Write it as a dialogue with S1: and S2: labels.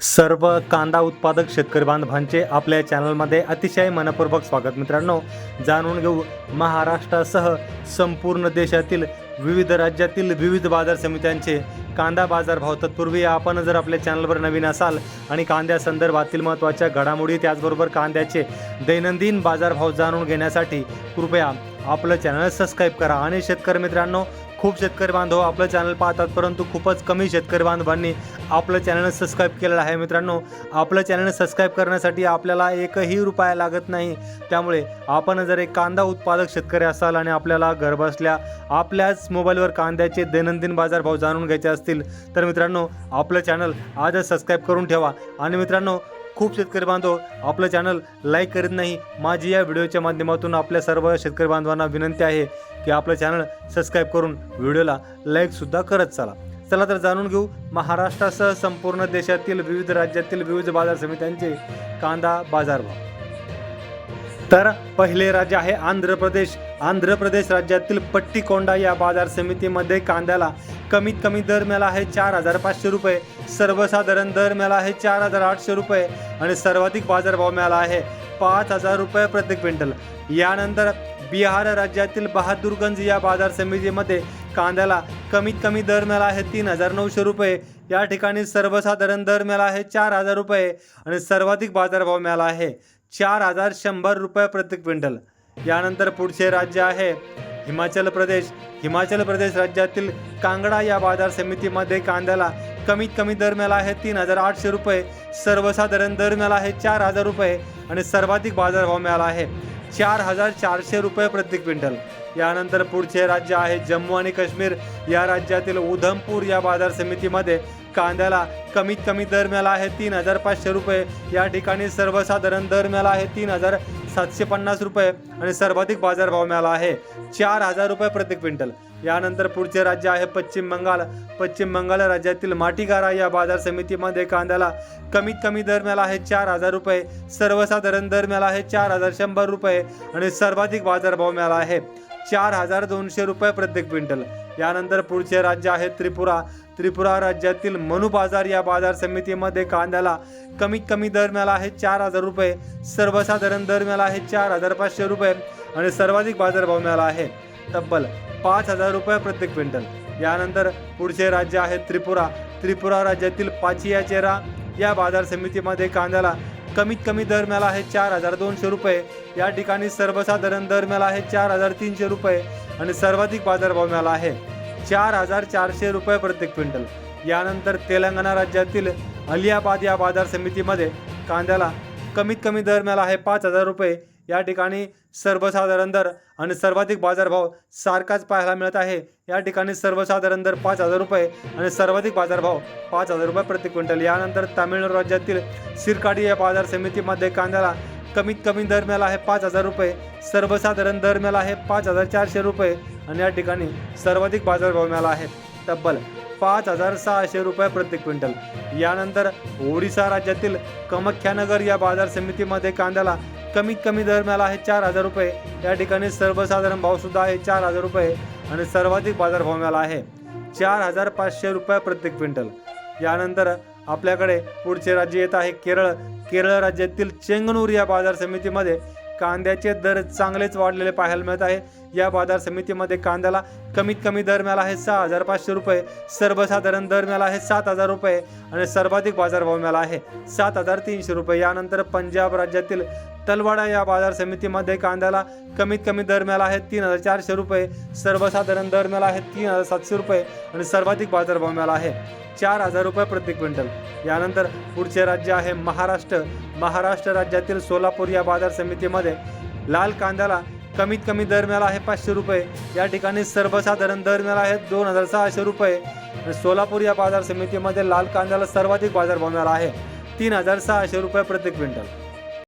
S1: सर्व कांदा उत्पादक शेतकरी बांधवांचे आपल्या चॅनलमध्ये अतिशय मनपूर्वक स्वागत मित्रांनो. जाणून घेऊ महाराष्ट्रासह संपूर्ण देशातील विविध राज्यातील विविध बाजार समित्यांचे कांदा बाजार भाव. तत्पूर्वी आपण जर आपल्या चॅनलवर नवीन असाल आणि कांद्या संदर्भातील महत्त्वाच्या घडामोडी त्याचबरोबर कांद्याचे दैनंदिन बाजारभाव जाणून घेण्यासाठी कृपया आपलं चॅनल सबस्क्राईब करा. आणि शेतकरी मित्रांनो खूप शेतकरी बांधव आपलं चॅनल पाहतात परंतु खूपच कमी शेतकरी बांधवांनी आपलं चॅनल सबस्क्राईब केलेलं आहे. मित्रांनो आपलं चॅनल सबस्क्राईब करण्यासाठी आपल्याला एकही रुपया लागत नाही. त्यामुळे आपण जर एक कांदा उत्पादक शेतकरी असाल आणि आपल्याला घरबसल्या आपल्याच मोबाईलवर कांद्याचे दैनंदिन बाजारभाव जाणून घ्यायचे असतील तर मित्रांनो आपलं चॅनल आजच सबस्क्राईब करून ठेवा. आणि मित्रांनो खूप शेतकरी बांधव आपलं चॅनल लाईक करीत नाही. माझी या व्हिडिओच्या माध्यमातून आपल्या सर्व शेतकरी बांधवांना विनंती आहे की आपलं चॅनल सबस्क्राईब करून व्हिडिओला लाईकसुद्धा करत चला. चला तर जाणून घेऊ महाराष्ट्रासह संपूर्ण देशातील विविध राज्यातील विविध बाजार समित्यांचे कांदा बाजारभाव. तर पहिले राज्य आहे आंध्र प्रदेश. आंध्र प्रदेश राज्यातील पट्टीकोंडा या बाजार समितीमध्ये कांद्याला कमीत कमी दर मिळाला आहे चार हजार पाचशे रुपये. सर्वसाधारण दर मिळाला आहे चार हजार आठशे रुपये आणि सर्वाधिक बाजारभाव मिळाला आहे पाच हजार रुपये प्रति क्विंटल. यानंतर बिहार राज्यातील बहादूरगंज या बाजार समितीमध्ये कांद्याला कमीत कमी दर मिळाला आहे तीन हजार नऊशे रुपये. या ठिकाणी सर्वसाधारण दर मिळाला आहे चार हजार रुपये आणि सर्वाधिक बाजारभाव मिळाला आहे. चार हजार शंभर रुपये प्रति क्विंटल. यानंतर पुढचे राज्य आहे हिमाचल प्रदेश. हिमाचल प्रदेश राज्यातील कांगडा या बाजार समितीमध्ये कांद्याला कमीत कमी दर मिळाला आहे तीन हजार आठशे रुपये. सर्वसाधारण दर मिळाला आहे चार हजार रुपये आणि सर्वाधिक बाजारभाव मिळाला आहे चार हजार चारशे रुपये प्रति क्विंटल. यानंतर पुढचे राज्य आहे जम्मू आणि काश्मीर. या राज्यातील उधमपूर या बाजार समितीमध्ये कांद्याला कमीत कमी दर मिळाला आहे तीन हजार पाचशे रुपये. या ठिकाणी सर्वसाधारण दर मिळाला आहे तीन हजार सातशे पन्नास रुपये आणि सर्वाधिक बाजारभाव मिळाला आहे चार हजार रुपये प्रति क्विंटल. यानंतर पुढचे राज्य आहे पश्चिम बंगाल. पश्चिम बंगाल राज्यातील माटीगारा या बाजार समितीमध्ये कांद्याला कमीत कमी दर मिळाला आहे चार हजार रुपये. सर्वसाधारण दर मिळाला आहे चार हजार शंभर रुपये आणि सर्वाधिक बाजारभाव मिळाला आहे चार हजार दोनशे रुपये प्रत्येक क्विंटल. यानंतर पुढचे राज्य आहे त्रिपुरा. त्रिपुरा राज्यातील मनु बाजार या बाजार समितीमध्ये कांद्याला कमीत कमी दर मिळाला आहे चार हजार रुपये सर्वसाधारण दर मिळाला आहे चार हजार पाचशे रुपये आणि सर्वाधिक बाजारभाव मिळाला आहे तब्बल पाच हजार रुपये प्रत्येक क्विंटल. यानंतर पुढचे राज्य आहे त्रिपुरा. त्रिपुरा राज्यातील पाचिया चेरा या बाजार समितीमध्ये कांद्याला कमीत कमी दर मिळाला आहे चार हजार दोनशे रुपये. या ठिकाणी सर्वसाधारण दर मिळाला आहे चार हजार तीनशे रुपये. आणि सर्वाधिक बाजारभाव मिळाला आहे. चार हजार चारशे रुपये प्रत्येक क्विंटल. यानंतर तेलंगणा राज्यातील अलियाबाद या बाजार समितीमध्ये कांद्याला कमीत कमी दर मिळाला आहे पाच हजार रुपये. या ठिकाणी सर्वसाधारण दर आणि सर्वाधिक बाजारभाव सारखाच पाहायला मिळत आहे. या ठिकाणी सर्वसाधारण दर पाच हजार रुपये आणि सर्वाधिक बाजारभाव पाच हजार रुपये प्रति क्विंटल. यानंतर तामिळनाडू राज्यातील सिरकाडी या बाजार समितीमध्ये कांद्याला कमीत कमी दर मिळाला आहे पाच हजार रुपये. सर्वसाधारण दर मिळाला आहे पाच हजार चारशे रुपये. आणि या ठिकाणी सर्वाधिक बाजारभाव मिळाला आहे तब्बल पाच हजार सहाशे रुपये प्रति क्विंटल. यानंतर ओडिसा राज्यातील कमख्यानगर या बाजार समितीमध्ये कांद्याला कमीत कमी दर मिळाला आहे चार हजार रुपये. या ठिकाणी सर्वसाधारण भावसुद्धा आहे चार हजार रुपये. आणि सर्वाधिक बाजारभाव मिळाला आहे चार हजार पाचशे रुपये प्रति क्विंटल. यानंतर आपल्याकडे पुढचे राज्य येत आहे केरळ. केरळ राज्यातील चेंगनूर या बाजार समितीमध्ये कांद्याचे दर चांगलेच वाढलेले पाहायला मिळत आहे. या बाजार समितीमध्ये कांद्याला कमीत कमी दर मिळाला आहे सहा हजार पाचशे रुपये सर्वसाधारण दर मिळाला आहे सात हजार रुपये आणि सर्वाधिक बाजारभाव मिळाला आहे सात हजार तीनशे रुपये. यानंतर पंजाब राज्यातील तलवाडा या बाजार समितीमध्ये कांद्याला कमीत कमी दर मिळाला आहे तीन हजार चारशे रुपये सर्वसाधारण दर मिळाला आहे तीन हजार सातशे रुपये आणि सर्वाधिक बाजारभाव मिळाला आहे चार हजार रुपये प्रति क्विंटल. यानंतर पुढचे राज्य आहे महाराष्ट्र. महाराष्ट्र राज्यातील सोलापूर या बाजार समितीमध्ये लाल कांद्याला कमीत कमी दर मिळाला आहे पाचशे रुपये. या ठिकाणी सर्वसाधारण दर मिळाला आहे दोन हजार सहाशे रुपये. सोलापूर या बाजार समितीमध्ये लाल कांद्याला सर्वाधिक बाजारभाव मिळाला आहे. तीन हजार सहाशे रुपये प्रति क्विंटल.